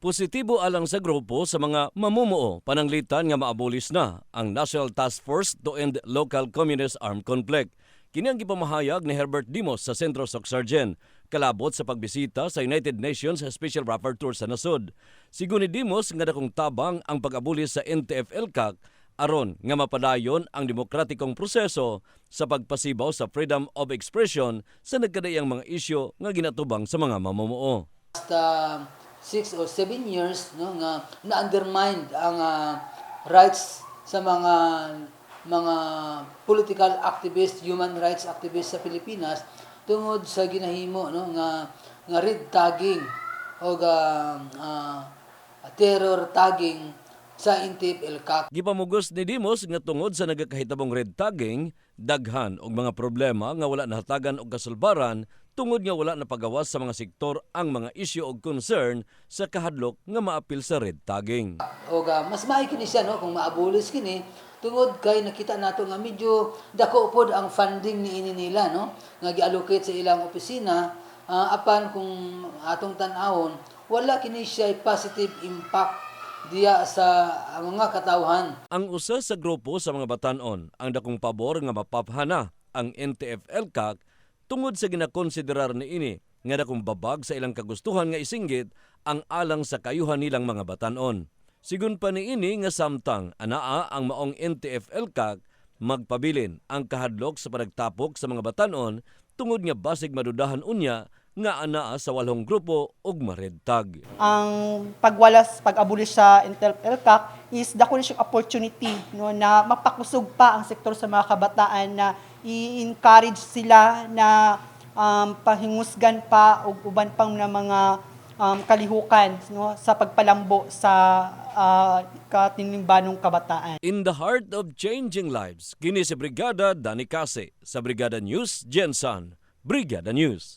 Positibo alang sa grupo sa mga mamumuo pananglitan nga maabolis na ang National Task Force to End Local Communist Armed Conflict. Kini ang gipamahayag ni Herbert Dimos sa Sentro Socsargen kalabot sa pagbisita sa United Nations Special Rapporteur sa nasod. Sigun ni Dimos nga dakong tabang ang pag-abolis sa NTF-ELCAC aron nga mapadayon ang demokratikong proseso sa pagpasibaw sa freedom of expression sa nagkadayang mga isyu nga ginatubang sa mga mamumuo. Basta six or seven years no nga na-undermined ang ah, rights sa mga mga political activists, human rights activists sa Pilipinas tungod sa ginahimo no nga nga red tagging o ga ah, terror tagging sa Intip Elcac. Gipamugos ni Dimos nga tungod sa nagakahitabong red tagging, daghan og mga problema nga wala nahatagan og kasulbaran tungod nga wala napagawas sa mga sektor ang mga isyu og concern sa kahadlok nga maapil sa red tagging. o ga mas maayo kini siya no kung maabolis kini tungod kay nakita nato nga medyo dako pod ang funding ni ini nila no nga giallocate sa ilang opisina ah, apan kung atong tan-awon wala kini siya positive impact diya sa mga katawhan Ang usa sa grupo sa mga batanon ang dakong pabor nga mapaphana ang NTF-ELCAC tungod sa ginakonsiderar ni ini nga dakong babag sa ilang kagustuhan nga isinggit ang alang sa kayuhan nilang mga batanon. Sigun pa ni ini nga samtang anaa ang maong NTF-ELCAC magpabilin ang kahadlok sa panagtapok sa mga batanon tungod nga basig madudahan unya nga anaa sa walhong grupo ug maredtag. ang pagwalas, pag-abolish sa Intel LCAC is dako na opportunity no, na mapakusog pa ang sektor sa mga kabataan na i-encourage sila na um, pahingusgan pa og uban pang na mga um, kalihukan no, sa pagpalambo sa uh, katinimbanong kabataan. In the heart of changing lives, kini si Brigada Dani Case sa Brigada News Jensen. Brigada News.